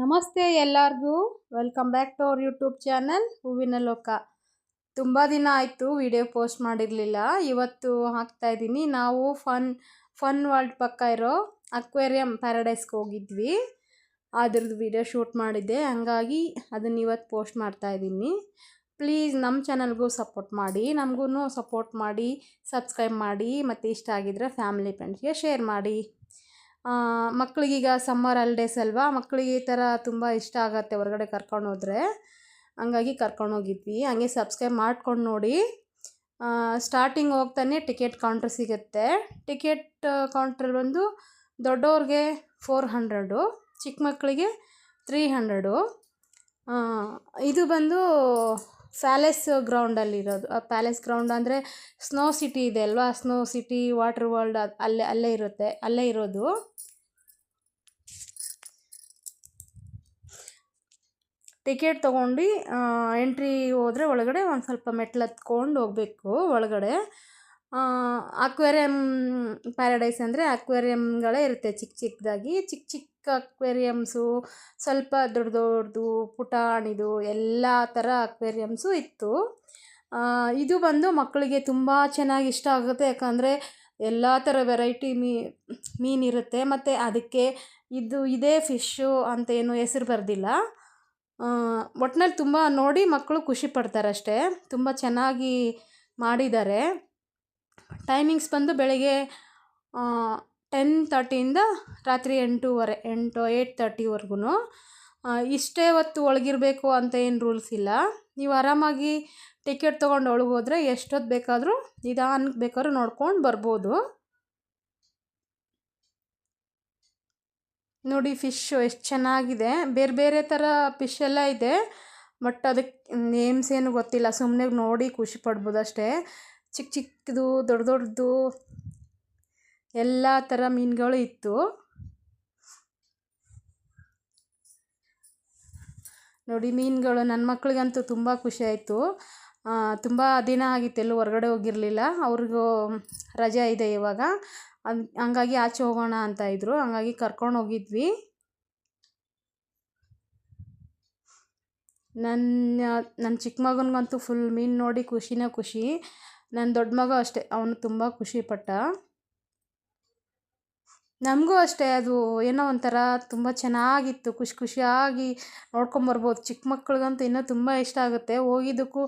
ನಮಸ್ತೆ ಎಲ್ಲರಿಗೂ. Welcome back to our YouTube channel ಹೂವಿನ ಲೋಕ. ತುಂಬ ದಿನ ಆಯಿತು ವಿಡಿಯೋ ಪೋಸ್ಟ್ ಮಾಡಿರಲಿಲ್ಲ. ಇವತ್ತು ಹಾಕ್ತಾ ಇದ್ದೀನಿ. ನಾವು ಫನ್ ಫನ್ ವರ್ಲ್ಡ್ ಪಕ್ಕ ಇರೋ ಅಕ್ವೇರಿಯಂ ಪ್ಯಾರಡೈಸ್ಗೆ ಹೋಗಿದ್ವಿ. ಅದ್ರದ್ದು ವಿಡಿಯೋ ಶೂಟ್ ಮಾಡಿದ್ದೆ. ಹಂಗಾಗಿ ಅದನ್ನು ಇವತ್ತು ಪೋಸ್ಟ್ ಮಾಡ್ತಾ ಇದ್ದೀನಿ. ಪ್ಲೀಸ್ ನಮ್ಮ ಚಾನಲ್ಗೂ ಸಪೋರ್ಟ್ ಮಾಡಿ. ನಮಗೂ ಸಪೋರ್ಟ್ ಮಾಡಿ ಸಬ್ಸ್ಕ್ರೈಬ್ ಮಾಡಿ. ಮತ್ತು ಇಷ್ಟ ಆಗಿದ್ರೆ ಫ್ಯಾಮಿಲಿ ಫ್ರೆಂಡ್ಸ್ಗೆ ಶೇರ್ ಮಾಡಿ. ಮಕ್ಕಳಿಗೀಗ ಸಮ್ಮರ್ ಹಾಲಿಡೇಸ್ ಅಲ್ವಾ, ಮಕ್ಕಳಿಗೆ ಈ ಥರ ತುಂಬ ಇಷ್ಟ ಆಗುತ್ತೆ ಹೊರಗಡೆ ಕರ್ಕೊಂಡು ಹೋದರೆ. ಹಂಗಾಗಿ ಕರ್ಕೊಂಡೋಗಿದ್ವಿ ಹಂಗೆ ಸಬ್ಸ್ಕ್ರೈಬ್ ಮಾಡ್ಕೊಂಡು ನೋಡಿ. ಸ್ಟಾರ್ಟಿಂಗ್ ಹೋಗ್ತಾನೆ ಟಿಕೆಟ್ ಕೌಂಟ್ರ್ ಸಿಗುತ್ತೆ. ಟಿಕೆಟ್ ಕೌಂಟ್ರ್ ಬಂದು ದೊಡ್ಡವ್ರಿಗೆ ಫೋರ್ ಹಂಡ್ರೆಡು ಚಿಕ್ಕ ಮಕ್ಕಳಿಗೆ ತ್ರೀ ಹಂಡ್ರೆಡು ಇದು ಬಂದು ಪ್ಯಾಲೇಸ್ ಗ್ರೌಂಡಲ್ಲಿರೋದು ಪ್ಯಾಲೇಸ್ ಗ್ರೌಂಡ್ ಅಂದರೆ ಸ್ನೋ ಸಿಟಿ ಇದೆ ಅಲ್ವಾ? ಸ್ನೋ ಸಿಟಿ, ವಾಟರ್ ವರ್ಲ್ಡ್ ಅಲ್ಲೇ ಅಲ್ಲೇ ಇರುತ್ತೆ. ಅಲ್ಲೇ ಇರೋದು. ಟಿಕೆಟ್ ತೊಗೊಂಡು ಎಂಟ್ರಿ ಹೋದರೆ ಒಳಗಡೆ ಒಂದು ಸ್ವಲ್ಪ ಮೆಟ್ಲು ಹತ್ಕೊಂಡು ಹೋಗಬೇಕು ಒಳಗಡೆ. ಅಕ್ವೇರಿಯಮ್ ಪ್ಯಾರಡೈಸ್ ಅಂದರೆ ಅಕ್ವೇರಿಯಂಗಳೇ ಇರುತ್ತೆ ಚಿಕ್ಕ ಚಿಕ್ಕದಾಗಿ ಚಿಕ್ಕ ಚಿಕ್ಕ ಅಕ್ವೇರಿಯಮ್ಸು ಸ್ವಲ್ಪ ದೊಡ್ಡ ದೊಡ್ಡದು, ಪುಟಾಣಿದು, ಎಲ್ಲ ಥರ ಅಕ್ವೇರಿಯಮ್ಸು ಇತ್ತು. ಇದು ಬಂದು ಮಕ್ಕಳಿಗೆ ತುಂಬ ಚೆನ್ನಾಗಿ ಇಷ್ಟ ಆಗುತ್ತೆ. ಯಾಕಂದರೆ ಎಲ್ಲ ಥರ ವೆರೈಟಿ ಮೀ ಮೀನಿರುತ್ತೆ ಮತ್ತು ಅದಕ್ಕೆ ಇದು, ಇದೇ ಫಿಶ್ಶು ಅಂತ ಏನು ಹೆಸರು ಬರೆದಿಲ್ಲ. ಒಟ್ನಲ್ಲಿ ತುಂಬ ನೋಡಿ ಮಕ್ಕಳು ಖುಷಿ ಪಡ್ತಾರೆ ಅಷ್ಟೇ ತುಂಬ ಚೆನ್ನಾಗಿ ಮಾಡಿದ್ದಾರೆ. ಟೈಮಿಂಗ್ಸ್ ಬಂದು ಬೆಳಗ್ಗೆ ಟೆನ್ ತರ್ಟಿಯಿಂದ ರಾತ್ರಿ ಎಂಟೂವರೆ, ಎಂಟು ಏಯ್ಟ್ ತರ್ಟಿವರೆಗೂ ಇಷ್ಟೇ ಹೊತ್ತು ಒಳಗಿರಬೇಕು ಅಂತ ಏನು ರೂಲ್ಸ್ ಇಲ್ಲ. ನೀವು ಆರಾಮಾಗಿ ಟಿಕೆಟ್ ತೊಗೊಂಡು ಒಳಗೆ ಹೋದರೆ ಎಷ್ಟೊತ್ತು ಬೇಕಾದರೂ ನಿಧಾನಕ್ಕೆ ಬೇಕಾದ್ರೂ ನೋಡ್ಕೊಂಡು ಬರ್ಬೋದು. ನೋಡಿ ಫಿಶ್ಶು ಎಷ್ಟು ಚೆನ್ನಾಗಿದೆ. ಬೇರೆ ಬೇರೆ ಥರ ಫಿಶ್ ಎಲ್ಲ ಇದೆ ಬಟ್ ಅದಕ್ಕೆ ನೇಮ್ಸ್ ಏನು ಗೊತ್ತಿಲ್ಲ. ಸುಮ್ಮನೆ ನೋಡಿ ಖುಷಿ ಪಡ್ಬೋದು ಅಷ್ಟೇ ಚಿಕ್ಕ ಚಿಕ್ಕದು ದೊಡ್ಡ ದೊಡ್ಡದು ಎಲ್ಲ ಥರ ಮೀನುಗಳು ಇತ್ತು. ನೋಡಿ, ಮೀನುಗಳು ನನ್ನ ಮಕ್ಳಿಗಂತೂ ತುಂಬ ಖುಷಿ ಆಯಿತು. ತುಂಬ ದಿನ ಆಗಿತ್ತು ಎಲ್ಲೂ ಹೊರಗಡೆ ಹೋಗಿರಲಿಲ್ಲ. ಅವ್ರಿಗೂ ರಜೆ ಇದೆ ಇವಾಗ. ಹಂಗಾಗಿ ಆಚೆ ಹೋಗೋಣ ಅಂತ ಇದ್ದರು ಹಂಗಾಗಿ ಕರ್ಕೊಂಡು ಹೋಗಿದ್ವಿ. ನನ್ನ ನನ್ನ ಚಿಕ್ಕ ಮಗನಿಗಂತೂ ಫುಲ್ ಮೀನು ನೋಡಿ ಖುಷಿನೇ ಖುಷಿ. ನನ್ನ ದೊಡ್ಡ ಮಗ ಅಷ್ಟೇ, ಅವನು ತುಂಬ ಖುಷಿಪಟ್ಟ ನಮಗೂ ಅಷ್ಟೇ, ಅದು ಏನೋ ಒಂಥರ ತುಂಬ ಚೆನ್ನಾಗಿತ್ತು, ಖುಷಿ ಖುಷಿಯಾಗಿ ನೋಡ್ಕೊಂಬರ್ಬೋದು ಚಿಕ್ಕ ಮಕ್ಳಿಗಂತೂ ಇನ್ನೂ ತುಂಬ ಇಷ್ಟ ಆಗುತ್ತೆ. ಹೋಗಿದ್ದಕ್ಕೂ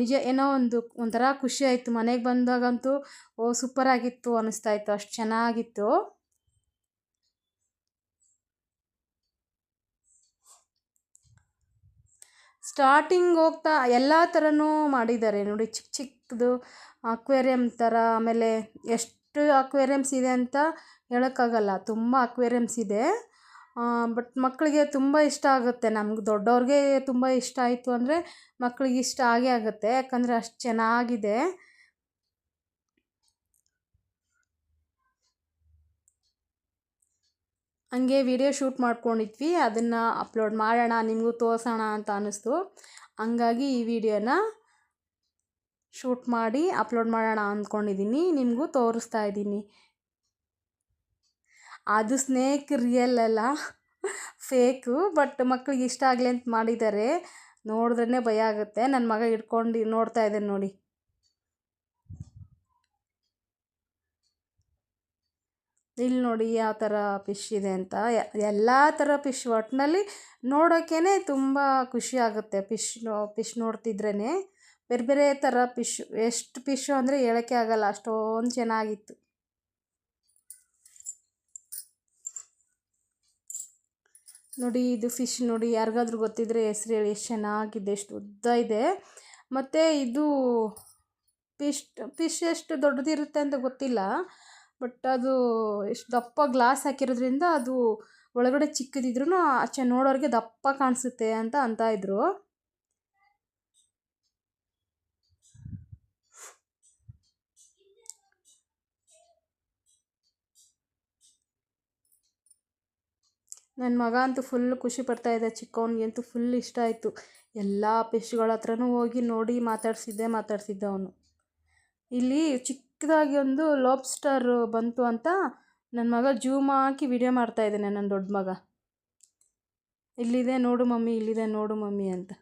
ನಿಜ ಏನೋ ಒಂದು ಒಂಥರ ಖುಷಿ ಆಯಿತು. ಮನೆಗೆ ಬಂದಾಗಂತೂ, ಓ ಸೂಪರಾಗಿತ್ತು ಅನ್ನಿಸ್ತಾ ಇತ್ತು, ಅಷ್ಟು ಚೆನ್ನಾಗಿತ್ತು. ಸ್ಟಾರ್ಟಿಂಗ್ ಹೋಗ್ತಾ ಎಲ್ಲ ಥರನೂ ಮಾಡಿದ್ದಾರೆ. ನೋಡಿ ಚಿಕ್ಕ ಚಿಕ್ಕದು ಅಕ್ವೇರಿಯಮ್ ಥರ, ಆಮೇಲೆ ಎಷ್ಟು ಅಕ್ವೇರಿಯಮ್ಸ್ ಇದೆ ಅಂತ ಹೇಳೋಕ್ಕಾಗಲ್ಲ. ತುಂಬ ಅಕ್ವೇರಿಯಮ್ಸ್ ಇದೆ. ಬಟ್ ಮಕ್ಕಳಿಗೆ ತುಂಬ ಇಷ್ಟ ಆಗುತ್ತೆ. ನಮ್ಗೆ ದೊಡ್ಡವ್ರಿಗೆ ತುಂಬ ಇಷ್ಟ ಆಯಿತು ಅಂದರೆ ಮಕ್ಳಿಗೆ ಇಷ್ಟ ಆಗೇ ಆಗುತ್ತೆ. ಯಾಕಂದರೆ ಅಷ್ಟು ಚೆನ್ನಾಗಿದೆ. ಹಂಗೆ ವಿಡಿಯೋ ಶೂಟ್ ಮಾಡ್ಕೊಂಡಿದ್ವಿ, ಅದನ್ನು ಅಪ್ಲೋಡ್ ಮಾಡೋಣ, ನಿಮಗೂ ತೋರಿಸೋಣ ಅಂತ ಅನ್ನಿಸ್ತು. ಹಂಗಾಗಿ ಈ ವಿಡಿಯೋನ ಶೂಟ್ ಮಾಡಿ ಅಪ್ಲೋಡ್ ಮಾಡೋಣ ಅಂದ್ಕೊಂಡಿದ್ದೀನಿ ನಿಮಗೂ ತೋರಿಸ್ತಾ ಇದ್ದೀನಿ ಅದು ಸ್ನೇಕ್ ರಿಯಲ್ ಅಲ್ಲ, ಫೇಕು, ಬಟ್ ಮಕ್ಳಿಗೆ ಇಷ್ಟ ಆಗಲಿ ಅಂತ ಮಾಡಿದ್ದಾರೆ. ನೋಡಿದ್ರೇ ಭಯ ಆಗುತ್ತೆ. ನನ್ನ ಮಗ ಹಿಡ್ಕೊಂಡು ನೋಡ್ತಾ ಇದ್ದೇನೆ ನೋಡಿ. ಇಲ್ಲಿ ನೋಡಿ ಯಾವ ಥರ ಫಿಶ್ ಇದೆ ಅಂತ. ಎಲ್ಲ ಥರ ಫಿಶ್ ಒಟ್ಟಿನಲ್ಲಿ ನೋಡೋಕ್ಕೇ ತುಂಬ ಖುಷಿ ಆಗುತ್ತೆ ಫಿಶ್ ನೋ ಫಿಶ್ ನೋಡ್ತಿದ್ರೇ ಬೇರೆ ಬೇರೆ ಥರ ಫಿಶ್ ಎಷ್ಟು ಫಿಶ್ ಅಂದರೆ ಹೇಳೋಕ್ಕೆ ಆಗಲ್ಲ, ಅಷ್ಟೊಂದು ಚೆನ್ನಾಗಿತ್ತು. ನೋಡಿ ಇದು ಫಿಶ್ ನೋಡಿ, ಯಾರಿಗಾದ್ರೂ ಗೊತ್ತಿದ್ರೆ ಹೆಸ್ರು ಹೇಳಿ, ಎಷ್ಟು ಚೆನ್ನಾಗಿದೆ, ಎಷ್ಟು ಉದ್ದ ಇದೆ. ಮತ್ತು ಇದು ಫಿಶ್ ಫಿಶ್ ಎಷ್ಟು ದೊಡ್ಡದಿರುತ್ತೆ ಅಂತ ಗೊತ್ತಿಲ್ಲ. ಬಟ್ ಅದು ಎಷ್ಟು ದಪ್ಪ ಗ್ಲಾಸ್ ಹಾಕಿರೋದ್ರಿಂದ ಅದು ಒಳಗಡೆ ಚಿಕ್ಕದಿದ್ರೂ ಆಚೆ ನೋಡೋರಿಗೆ ದಪ್ಪ ಕಾಣಿಸುತ್ತೆ ಅಂತ ಅಂತ ಇದ್ರು. ನನ್ನ ಮಗ ಅಂತೂ ಫುಲ್ ಖುಷಿ ಪಡ್ತಾ ಇದ್ದ ಚಿಕ್ಕವನಿಗೆ ಅಂತೂ ಫುಲ್ ಇಷ್ಟ ಆಯಿತು. ಎಲ್ಲ ಪೆಸ್ಟ್ಗಳ ಹತ್ರನೂ ಹೋಗಿ ನೋಡಿ ಮಾತಾಡಿಸಿದ್ದೆ, ಮಾತಾಡ್ಸಿದ್ದೆ ಅವನು. ಇಲ್ಲಿ ಚಿಕ್ಕದಾಗಿ ಒಂದು ಲಾಬ್ಸ್ಟರ್ ಬಂತು ಅಂತ ನನ್ನ ಮಗ ಜೂಮ್ ಹಾಕಿ ವಿಡಿಯೋ ಇದ್ದೇನೆ ನನ್ನ ದೊಡ್ಡ ಮಗ. ಇಲ್ಲಿದೆ ನೋಡು ಮಮ್ಮಿ, ಇಲ್ಲಿದೆ ನೋಡು ಮಮ್ಮಿ ಅಂತ.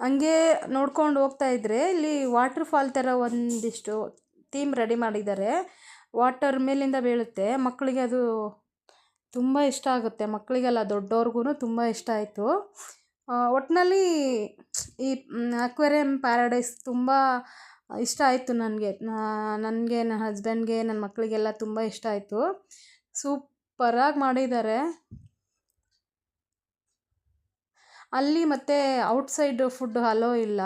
ಹಂಗೆ ನೋಡ್ಕೊಂಡು ಹೋಗ್ತಾ ಇದ್ದರೆ ಇಲ್ಲಿ ವಾಟ್ರ್ ಫಾಲ್ ಥರ ಒಂದಿಷ್ಟು ಥೀಮ್ ರೆಡಿ ಮಾಡಿದ್ದಾರೆ. ವಾಟರ್ ಮೇಲಿಂದ ಬೀಳುತ್ತೆ. ಮಕ್ಕಳಿಗೆ ಅದು ತುಂಬ ಇಷ್ಟ ಆಗುತ್ತೆ. ಮಕ್ಕಳಿಗೆಲ್ಲ ದೊಡ್ಡವ್ರಿಗೂ ತುಂಬ ಇಷ್ಟ ಆಯಿತು. ಒಟ್ಟಿನಲ್ಲಿ ಈ ಅಕ್ವೇರಿಯಂ ಪ್ಯಾರಡೈಸ್ ತುಂಬ ಇಷ್ಟ ಆಯಿತು ನನಗೆ. ನನಗೆ ನನ್ನ ಹಸ್ಬೆಂಡ್ಗೆ ನನ್ನ ಮಕ್ಕಳಿಗೆಲ್ಲ ತುಂಬ ಇಷ್ಟ ಆಯಿತು. ಸೂಪರಾಗಿ ಮಾಡಿದ್ದಾರೆ. ಅಲ್ಲಿ ಮತ್ತು ಔಟ್ಸೈಡ್ ಫುಡ್ ಅಲೋ ಇಲ್ಲ.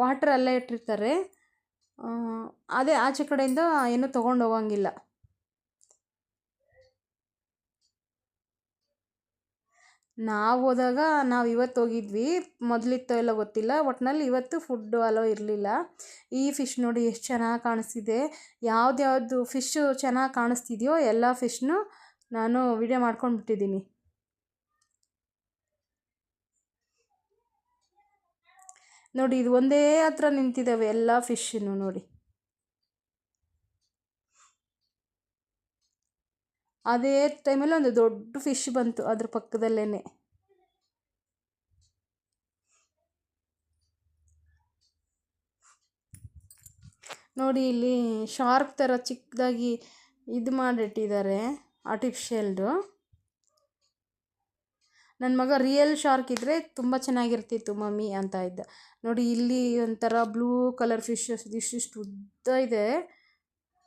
ವಾಟ್ರ್ ಅಲ್ಲೇ ಇಟ್ಟಿರ್ತಾರೆ. ಅದೇ ಆಚೆ ಕಡೆಯಿಂದ ಏನೂ ತೊಗೊಂಡು ಹೋಗಂಗಿಲ್ಲ. ನಾವು ಹೋದಾಗ ನಾವು ಇವತ್ತು ಹೋಗಿದ್ವಿ. ಮೊದಲಿತ್ತೋ ಎಲ್ಲ ಗೊತ್ತಿಲ್ಲ. ಒಟ್ಟಿನಲ್ಲಿ ಇವತ್ತು ಫುಡ್ ಅಲೋ ಇರಲಿಲ್ಲ. ಈ ಫಿಶ್ ನೋಡಿ ಎಷ್ಟು ಚೆನ್ನಾಗಿ ಕಾಣಿಸ್ತಿದೆ. ಯಾವ್ದ್ಯಾವುದು ಫಿಶ್ಶು ಚೆನ್ನಾಗಿ ಕಾಣಿಸ್ತಿದೆಯೋ ಎಲ್ಲ ಫಿಶ್ನು ನಾನು ವಿಡಿಯೋ ಮಾಡ್ಕೊಂಡು ಬಿಟ್ಟಿದ್ದೀನಿ ನೋಡಿ ಇದು ಒಂದೇ ಹತ್ರ ನಿಂತಿದ್ದಾವೆ ಎಲ್ಲ ಫಿಶ್ಶನ್ನು ನೋಡಿ. ಅದೇ ಟೈಮಲ್ಲಿ ಒಂದು ದೊಡ್ಡ ಫಿಶ್ ಬಂತು ಅದ್ರ ಪಕ್ಕದಲ್ಲೇ ನೋಡಿ ಇಲ್ಲಿ ಶಾರ್ಕ್ ಥರ ಚಿಕ್ಕದಾಗಿ ಇದು ಮಾಡಿಟ್ಟಿದ್ದಾರೆ ಆರ್ಟಿಫಿಷಿಯಲ್ದು ನನ್ನ ಮಗ ರಿಯಲ್ ಶಾರ್ಕ್ ಇದ್ದರೆ ತುಂಬ ಚೆನ್ನಾಗಿರ್ತಿತ್ತು ಮಮ್ಮಿ ಅಂತ ಇದ್ದ. ನೋಡಿ ಇಲ್ಲಿ ಒಂಥರ ಬ್ಲೂ ಕಲರ್ ಫಿಶ್ ಇಷ್ಟಿಷ್ಟು ಉದ್ದ ಇದೆ.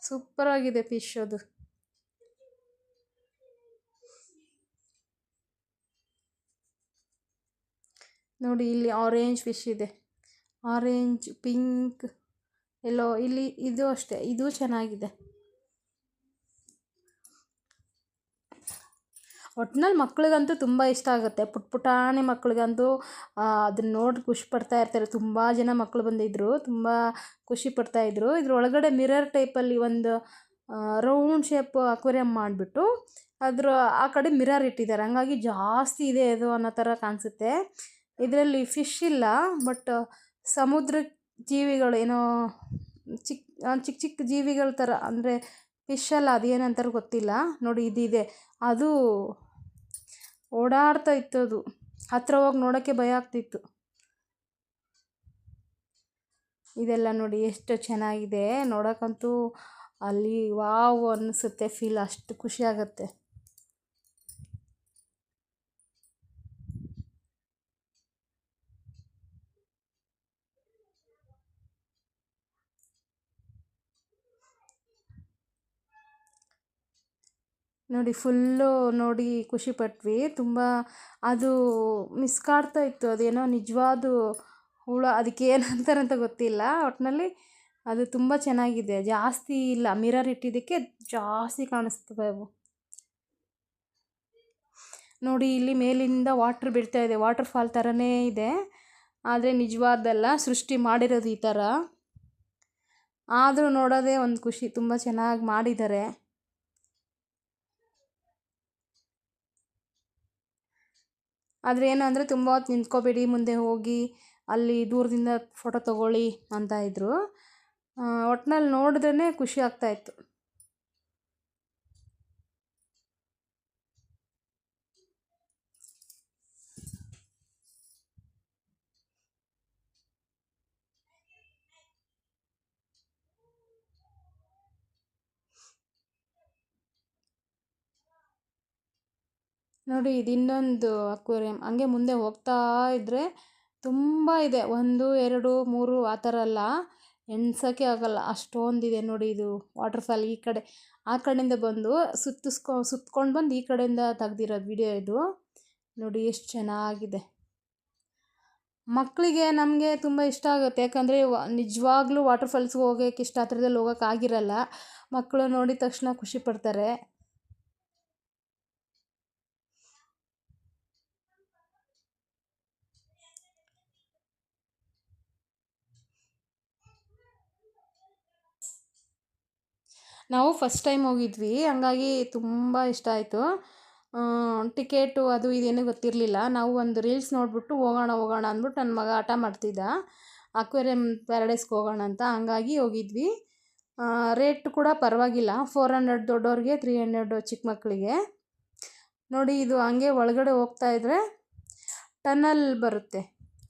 ಸೂಪರಾಗಿದೆ ಫಿಶ್ ಅದು. ನೋಡಿ ಇಲ್ಲಿ ಆರೆಂಜ್ ಫಿಶ್ ಇದೆ. ಆರೆಂಜ್ ಪಿಂಕ್ ಎಲ್ಲೋ ಇಲ್ಲಿ ಇದು ಅಷ್ಟೇ, ಇದು ಚೆನ್ನಾಗಿದೆ. ಒಟ್ನಲ್ಲಿ ಮಕ್ಳಿಗಂತೂ ತುಂಬ ಇಷ್ಟ ಆಗುತ್ತೆ. ಪುಟ್ ಪುಟಾಣಿ ಮಕ್ಳಿಗಂತೂ ಅದನ್ನ ನೋಡಿ ಖುಷಿ ಪಡ್ತಾ ಇರ್ತಾರೆ. ತುಂಬ ಜನ ಮಕ್ಕಳು ಬಂದಿದ್ದರು ತುಂಬ ಖುಷಿ ಇದ್ರ. ಒಳಗಡೆ ಮಿರರ್ ಟೈಪಲ್ಲಿ ಒಂದು ರೌಂಡ್ ಶೇಪ್ ಅಕ್ವೇರಿಯಂ ಮಾಡಿಬಿಟ್ಟು ಅದ್ರ, ಆ ಕಡೆ ಮಿರರ್ ಇಟ್ಟಿದ್ದಾರೆ. ಹಂಗಾಗಿ ಜಾಸ್ತಿ ಇದೆ ಅದು ಅನ್ನೋ ಥರ ಕಾಣಿಸುತ್ತೆ. ಇದರಲ್ಲಿ ಫಿಶ್ ಇಲ್ಲ, ಬಟ್ ಸಮುದ್ರ ಜೀವಿಗಳು ಏನೋ ಚಿಕ್ಕ ಚಿಕ್ಕ ಚಿಕ್ಕ ಜೀವಿಗಳ ಥರ, ಅಂದರೆ ಫಿಶ್ ಅಲ್ಲ, ಅದೇನಂತಾರೆ ಗೊತ್ತಿಲ್ಲ. ನೋಡಿ ಇದಿದೆ ಅದು ಓಡಾಡ್ತಾ ಇತ್ತು ಅದು ಹತ್ರ ಹೋಗಿ ನೋಡೋಕ್ಕೆ ಭಯ ಆಗ್ತಿತ್ತು. ಇದೆಲ್ಲ ನೋಡಿ ಎಷ್ಟು ಚೆನ್ನಾಗಿದೆ. ನೋಡೋಕ್ಕಂತೂ ಅಲ್ಲಿ ವಾವ್ ಅನ್ನಿಸುತ್ತೆ ಫೀಲ್ ಅಷ್ಟು ಖುಷಿ ಆಗುತ್ತೆ. ನೋಡಿ ಫುಲ್ಲು ನೋಡಿ ಖುಷಿಪಟ್ವಿ ತುಂಬ ಅದು ಮಿಸ್ ಕಾಡ್ತಾ ಇತ್ತು. ಅದೇನೋ ನಿಜವಾದ ಹುಳ, ಅದಕ್ಕೆ ಅಂತ ಗೊತ್ತಿಲ್ಲ. ಒಟ್ಟಿನಲ್ಲಿ ಅದು ತುಂಬ ಚೆನ್ನಾಗಿದೆ. ಜಾಸ್ತಿ ಇಲ್ಲ. ಮಿರರ್ ಇಟ್ಟಿದ್ದಕ್ಕೆ ಜಾಸ್ತಿ ಕಾಣಿಸ್ತದೆ ಅವು ನೋಡಿ ಇಲ್ಲಿ ಮೇಲಿಂದ ವಾಟ್ರ್ ಬಿಡ್ತಾ ಇದೆ. ವಾಟರ್ ಫಾಲ್ ಥರನೇ ಇದೆ. ಆದರೆ ನಿಜವಾದಲ್ಲ, ಸೃಷ್ಟಿ ಮಾಡಿರೋದು ಈ ಥರ ಆದರೂ ನೋಡೋದೇ ಒಂದು ಖುಷಿ. ತುಂಬ ಚೆನ್ನಾಗಿ ಮಾಡಿದ್ದಾರೆ. ಆದರೆ ಏನು ಅಂದರೆ ತುಂಬ ಹೊತ್ತು ನಿಂತ್ಕೋಬೇಡಿ, ಮುಂದೆ ಹೋಗಿ, ಅಲ್ಲಿ ದೂರದಿಂದ ಫೋಟೋ ತಗೊಳ್ಳಿ ಅಂತ ಇದ್ದರು ಒಟ್ನಲ್ಲಿ ನೋಡಿದ್ರೇ ಖುಷಿ ಆಗ್ತಾಯಿತ್ತು ನೋಡಿ ಇದು ಇನ್ನೊಂದು ಅಕ್ವೇರಿಯಂ. ಹಂಗೆ ಮುಂದೆ ಹೋಗ್ತಾ ಇದ್ದರೆ ತುಂಬ ಇದೆ. ಒಂದು, ಎರಡು, ಮೂರು ಆ ಥರ ಅಲ್ಲ. ಎಣ್ಸೋಕ್ಕೆ ಆಗೋಲ್ಲ. ಅಷ್ಟೊಂದಿದೆ ನೋಡಿ ಇದು ವಾಟರ್ ಫಾಲ್ ಈ ಕಡೆ. ಆ ಕಡೆಯಿಂದ ಬಂದು ಸುತ್ತಿಸ್ಕೊ ಸುತ್ತಕೊಂಡು ಬಂದು ಈ ಕಡೆಯಿಂದ ತೆಗ್ದಿರೋದು ವಿಡಿಯೋ ಇದು. ನೋಡಿ ಎಷ್ಟು ಚೆನ್ನಾಗಿದೆ. ಮಕ್ಕಳಿಗೆ ನಮಗೆ ತುಂಬ ಇಷ್ಟ ಆಗುತ್ತೆ. ಯಾಕಂದರೆ ನಿಜವಾಗ್ಲೂ ವಾಟರ್ ಫಾಲ್ಸ್ಗೆ ಹೋಗೋಕ್ಕೆ ಇಷ್ಟ ಥರದಲ್ಲಿ ಹೋಗೋಕ್ಕಾಗಿರಲ್ಲ ಮಕ್ಕಳು ನೋಡಿದ ತಕ್ಷಣ ಖುಷಿ ಪಡ್ತಾರೆ. ನಾವು ಫಸ್ಟ್ ಟೈಮ್ ಹೋಗಿದ್ವಿ. ಹಂಗಾಗಿ ತುಂಬ ಇಷ್ಟ ಆಯಿತು. ಟಿಕೆಟು ಅದು ಇದೇನು ಗೊತ್ತಿರಲಿಲ್ಲ. ನಾವು ಒಂದು ರೀಲ್ಸ್ ನೋಡಿಬಿಟ್ಟು ಹೋಗೋಣ ಹೋಗೋಣ ಅಂದ್ಬಿಟ್ಟು ನನ್ನ ಮಗ ಹಠ ಮಾಡ್ತಿದ್ದ. ಅಕ್ವೇರಿಯಂ ಪ್ಯಾರಡೈಸ್ಗೆ ಹೋಗೋಣ ಅಂತ. ಹಂಗಾಗಿ ಹೋಗಿದ್ವಿ. ರೇಟ್ ಕೂಡ ಪರವಾಗಿಲ್ಲ. ಫೋರ್ ಹಂಡ್ರೆಡ್ ದೊಡ್ಡವ್ರಿಗೆ ತ್ರೀ ಹಂಡ್ರೆಡ್ ಚಿಕ್ಕ ಮಕ್ಕಳಿಗೆ. ನೋಡಿ ಇದು ಹಂಗೆ ಒಳಗಡೆ ಹೋಗ್ತಾ ಇದ್ದರೆ ಟನಲ್ ಬರುತ್ತೆ.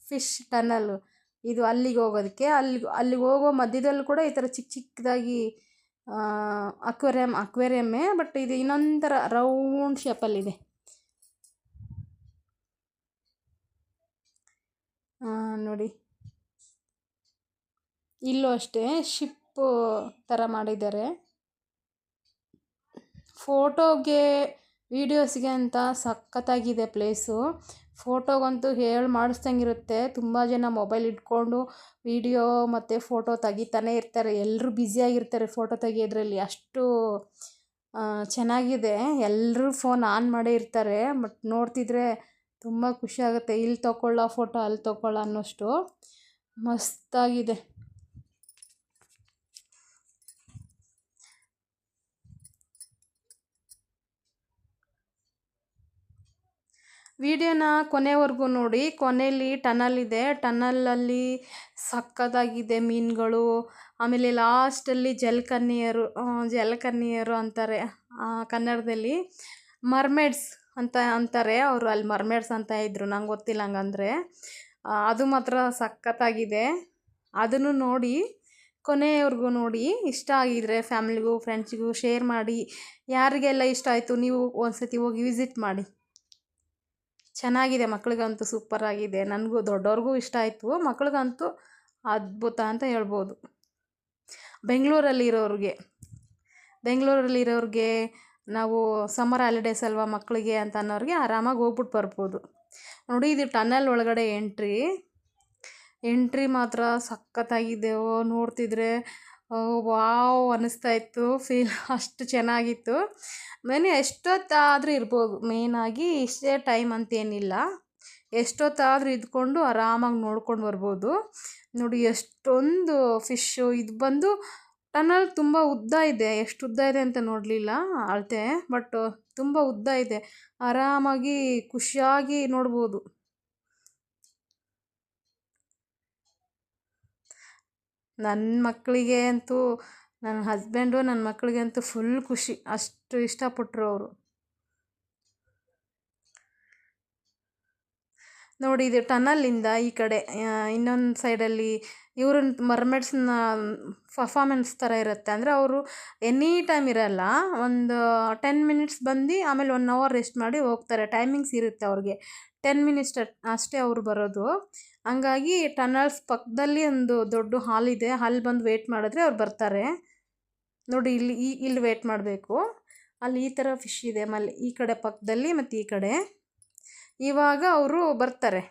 ಫಿಶ್ ಟನಲ್ಲು ಇದು ಅಲ್ಲಿಗೆ ಹೋಗೋದಕ್ಕೆ. ಅಲ್ಲಿ ಅಲ್ಲಿಗೆ ಹೋಗೋ ಮಧ್ಯದಲ್ಲಿ ಕೂಡ ಈ ಥರ ಚಿಕ್ಕ ಚಿಕ್ಕದಾಗಿ ಅಕ್ವೇರಿಯಮ್ ಅಕ್ವೇರಿಯಮ್ಮೇ ಬಟ್ ಇದು ಇನ್ನೊಂಥರ ಥರ ರೌಂಡ್ ಶೇಪಲ್ಲಿದೆ ನೋಡಿ. ಇಲ್ಲೂ ಅಷ್ಟೇ ಶಿಪ್ಪು ಥರ ಮಾಡಿದ್ದಾರೆ. ಫೋಟೋಗೆ ವೀಡಿಯೋಸ್ಗೆ ಅಂತ ಸಖತ್ತಾಗಿದೆ ಪ್ಲೇಸು ಫೋಟೋಗಂತೂ ಹೇಳಿ ಮಾಡಿಸ್ದಂಗಿರುತ್ತೆ. ತುಂಬ ಜನ ಮೊಬೈಲ್ ಇಟ್ಕೊಂಡು ವೀಡಿಯೋ ಮತ್ತು ಫೋಟೋ ತೆಗಿತಾನೆ ಇರ್ತಾರೆ. ಎಲ್ಲರೂ ಬ್ಯುಸಿಯಾಗಿರ್ತಾರೆ ಫೋಟೋ ತೆಗಿಯೋದ್ರಲ್ಲಿ. ಅಷ್ಟು ಚೆನ್ನಾಗಿದೆ. ಎಲ್ಲರೂ ಫೋನ್ ಆನ್ ಮಾಡೇ ಇರ್ತಾರೆ. ಬಟ್ ನೋಡ್ತಿದ್ರೆ ತುಂಬ ಖುಷಿ ಆಗುತ್ತೆ. ಇಲ್ಲಿ ತೊಗೊಳ್ಳೋ ಫೋಟೋ ಅಲ್ಲಿ ತೊಗೊಳ್ಳೋ ಅನ್ನೋಷ್ಟು ಮಸ್ತಾಗಿದೆ. ವಿಡಿಯೋನ ಕೊನೆವರೆಗೂ ನೋಡಿ. ಕೊನೆಯಲ್ಲಿ ಟನಲ್ ಇದೆ. ಟನಲಲ್ಲಿ ಸಕ್ಕತ್ತಾಗಿದೆ ಮೀನುಗಳು. ಆಮೇಲೆ ಲಾಸ್ಟಲ್ಲಿ ಜಲಕನ್ನಿಯರು ಜಲಕನ್ನಿಯರು ಅಂತಾರೆ ಕನ್ನಡದಲ್ಲಿ ಮರ್ಮೇಡ್ಸ್ ಅಂತ ಅಂತಾರೆ. ಅವರು ಅಲ್ಲಿ ಮರ್ಮೇಡ್ಸ್ ಅಂತ ಇದ್ದರು ನಂಗೆ ಗೊತ್ತಿಲ್ಲ ಹಂಗಂದರೆ. ಅದು ಮಾತ್ರ ಸಖತ್ತಾಗಿದೆ ಅದನ್ನು ನೋಡಿ ಕೊನೆಯವ್ರಿಗೂ ನೋಡಿ. ಇಷ್ಟ ಆಗಿದ್ರೆ ಫ್ಯಾಮಿಲಿಗೂ, ಫ್ರೆಂಡ್ಸಿಗೂ ಶೇರ್ ಮಾಡಿ. ಯಾರಿಗೆಲ್ಲ ಇಷ್ಟ ಆಯಿತು, ನೀವು ಒಂದು ಸತಿ ಹೋಗಿ ವಿಸಿಟ್ ಮಾಡಿ. ಚೆನ್ನಾಗಿದೆ, ಮಕ್ಳಿಗಂತೂ ಸೂಪರಾಗಿದೆ. ನನಗೂ ದೊಡ್ಡವ್ರಿಗೂ ಇಷ್ಟ ಆಯಿತು. ಮಕ್ಳಿಗಂತೂ ಅದ್ಭುತ ಅಂತ ಹೇಳ್ಬೋದು. ಬೆಂಗಳೂರಲ್ಲಿರೋರಿಗೆ ಬೆಂಗಳೂರಲ್ಲಿರೋರಿಗೆ ನಾವು ಸಮ್ಮರ್ ಹಾಲಿಡೇಸ್ ಅಲ್ವಾ ಮಕ್ಕಳಿಗೆ ಅಂತ ಅನ್ನೋರಿಗೆ ಆರಾಮಾಗಿ ಹೋಗ್ಬಿಟ್ಟು ಬರ್ಬೋದು. ನೋಡಿ, ಇದು ಟನಲ್ ಒಳಗಡೆ ಎಂಟ್ರಿ. ಎಂಟ್ರಿ ಮಾತ್ರ ಸಖತ್ತಾಗಿದ್ದೆವು ನೋಡ್ತಿದ್ರೆ ವಾವ್ ಅನ್ನಿಸ್ತಾ ಇತ್ತು. ಫೀಲ್ ಅಷ್ಟು ಚೆನ್ನಾಗಿತ್ತು. ಮೇನ್ ಎಷ್ಟೊತ್ತಾದರೂ ಇರ್ಬೋದು. ಮೇಯ್ನಾಗಿ ಇಷ್ಟೇ ಟೈಮ್ ಅಂತೇನಿಲ್ಲ. ಎಷ್ಟೊತ್ತಾದರೂ ಇದ್ಕೊಂಡು ಆರಾಮಾಗಿ ನೋಡ್ಕೊಂಡು ಬರ್ಬೋದು. ನೋಡಿ, ಎಷ್ಟೊಂದು ಫಿಶ್ಶು ಇದು ಬಂದು ಟನಲ್ ತುಂಬ ಉದ್ದ ಇದೆ. ಎಷ್ಟು ಉದ್ದ ಇದೆ ಅಂತ ನೋಡಲಿಲ್ಲ ಅಳತೆ ಬಟ್ ತುಂಬ ಉದ್ದ ಇದೆ. ಆರಾಮಾಗಿ ಖುಷಿಯಾಗಿ ನೋಡ್ಬೋದು. ನನ್ನ ಮಕ್ಕಳಿಗೆ ಅಂತೂ ನನ್ನ ಹಸ್ಬೆಂಡು ನನ್ನ ಮಕ್ಕಳಿಗೆ ಅಂತೂ ಫುಲ್ ಖುಷಿ. ಅಷ್ಟು ಇಷ್ಟಪಟ್ಟರು ಅವರು. ನೋಡಿ, ಇದು ಟನಲಿಂದ ಈ ಕಡೆ ಇನ್ನೊಂದು ಸೈಡಲ್ಲಿ ಇವ್ರನ್ನ ಮರ್ಮೆಡ್ಸ್ನ ಪರ್ಫಾಮೆನ್ಸ್ ಥರ ಇರುತ್ತೆ. ಅಂದರೆ ಅವರು ಎನಿ ಟೈಮ್ ಇರಲ್ಲ. ಒಂದು ಟೆನ್ ಮಿನಿಟ್ಸ್ ಬಂದು ಆಮೇಲೆ ಒನ್ ಅವರ್ ರೆಸ್ಟ್ ಮಾಡಿ ಹೋಗ್ತಾರೆ. ಟೈಮಿಂಗ್ಸ್ ಇರುತ್ತೆ ಅವ್ರಿಗೆ. ಟೆನ್ ಮಿನಿಟ್ಸ್ ಅಷ್ಟೇ ಅವರು ಬರೋದು. ಹಂಗಾಗಿ ಟನಲ್ಸ್ ಪಕ್ಕದಲ್ಲಿ ಒಂದು ದೊಡ್ಡ ಹಾಲ್ ಇದೆ. ಅಲ್ಲಿ ಬಂದು ವೇಟ್ ಮಾಡಿದ್ರೆ ಅವ್ರು ಬರ್ತಾರೆ. ನೋಡಿ ಇಲ್ಲಿ ಈ, ಇಲ್ಲಿ ವೇಟ್ ಮಾಡಬೇಕು. ಅಲ್ಲಿ ಈ ಥರ ಫಿಶ್ ಇದೆ. ಮಲ್ಲಿ ಈ ಕಡೆ ಪಕ್ಕದಲ್ಲಿ ಮತ್ತು ಈ ಕಡೆ. ಇವಾಗ ಅವರು ಬರ್ತಾರೆ.